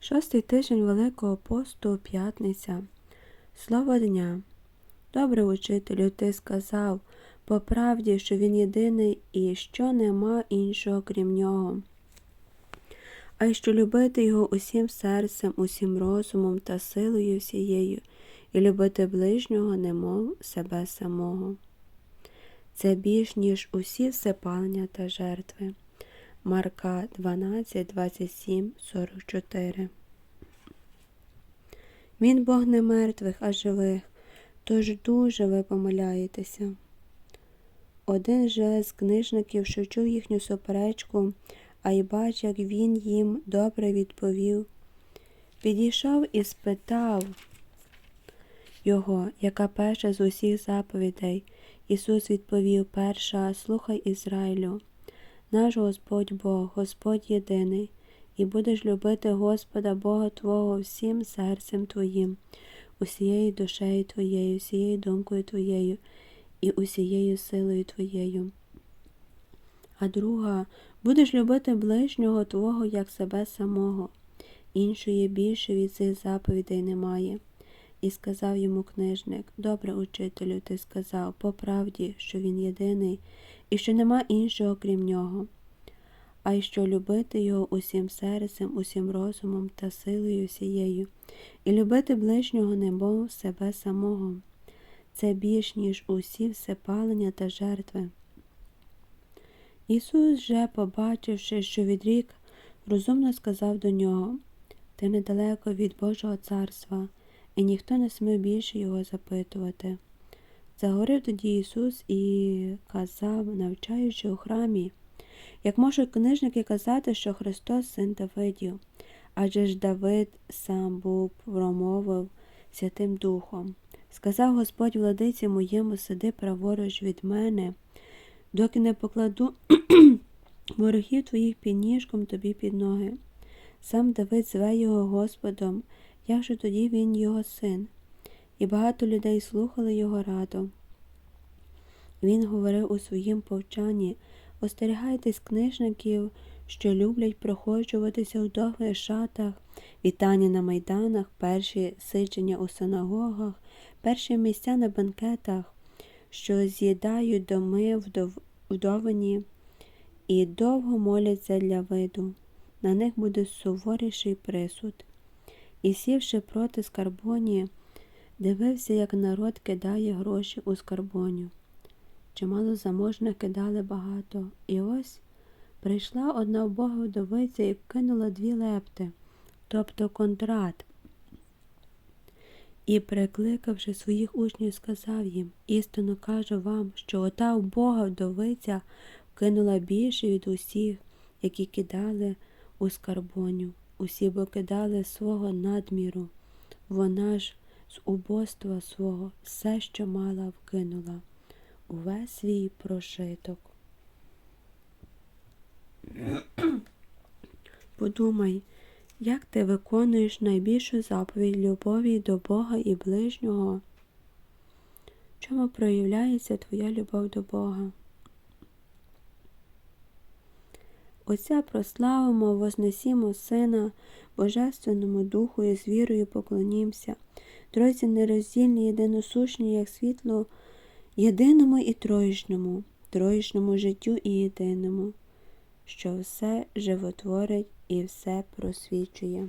Шостий тиждень Великого посту, п'ятниця. Слово дня. Добре, учителю, ти сказав по правді, що він єдиний і що нема іншого крім нього. А й що любити його усім серцем, усім розумом та силою всією, і любити ближнього, немов себе самого. Це більш, ніж усі всепалення та жертви. Марка 12, 27, 44. Він Бог не мертвих, а живих, тож дуже ви помиляєтеся. Один же з книжників, що чув їхню суперечку, а й бачив, як він їм добре відповів, підійшов і спитав його, яка перша з усіх заповідей. Ісус відповів перша, слухай Ізраїлю. Наш Господь Бог, Господь єдиний, і будеш любити Господа Бога Твого всім серцем Твоїм, усією душею Твоєю, усією думкою Твоєю і усією силою Твоєю. А друга, будеш любити ближнього Твого як себе самого, іншої більше від цих заповідей немає. І сказав йому книжник Добре, учителю, ти сказав по правді, що він єдиний, і що нема іншого крім нього, а й що любити його усім серцем, усім розумом та силою всією, і любити ближнього немов себе самого. Це більш, ніж усі всепалення та жертви. Ісус же, побачивши, що відрік, розумно сказав до нього Ти недалеко від Божого царства і ніхто не смів більше його запитувати. Заговорив тоді Ісус і казав, навчаючи у храмі, як можуть книжники казати, що Христос син Давидів, адже ж Давид сам був промовив Святим Духом. Сказав Господь владиці моєму, сиди праворуч від мене, доки не покладу ворогів твоїх під ніжком тобі під ноги. Сам Давид зве його Господом, як же тоді він його син, і багато людей слухали його раду. Він говорив у своїм повчанні остерігайтесь книжників, що люблять проходжуватися у довгих шатах, вітання на майданах, перші сидження у синагогах, перші місця на банкетах, що з'їдають доми вдовані і довго моляться для виду. На них буде суворіший присуд. І, сівши проти скарбоні, дивився, як народ кидає гроші у скарбоню. Чимало заможних кидали багато, і ось прийшла одна вбога вдовиця і кинула дві лепти, тобто контрат. І, прикликавши своїх учнів, сказав їм істинно кажу вам, що ота вбога вдовиця кинула більше від усіх, які кидали у скарбоню усі бо кидали свого надміру, вона ж з убоства свого все, що мала, вкинула, увесь свій прошиток. Подумай, як ти виконуєш найбільшу заповідь любові до Бога і ближнього? Чому проявляється твоя любов до Бога? Отця прославимо, вознесімо Сина, Божественному Духу і з вірою поклонімся, Тройці нероздільні, єдиносушні, як світло, єдиному і троїчному, троїчному життю і єдиному, що все животворить і все просвічує.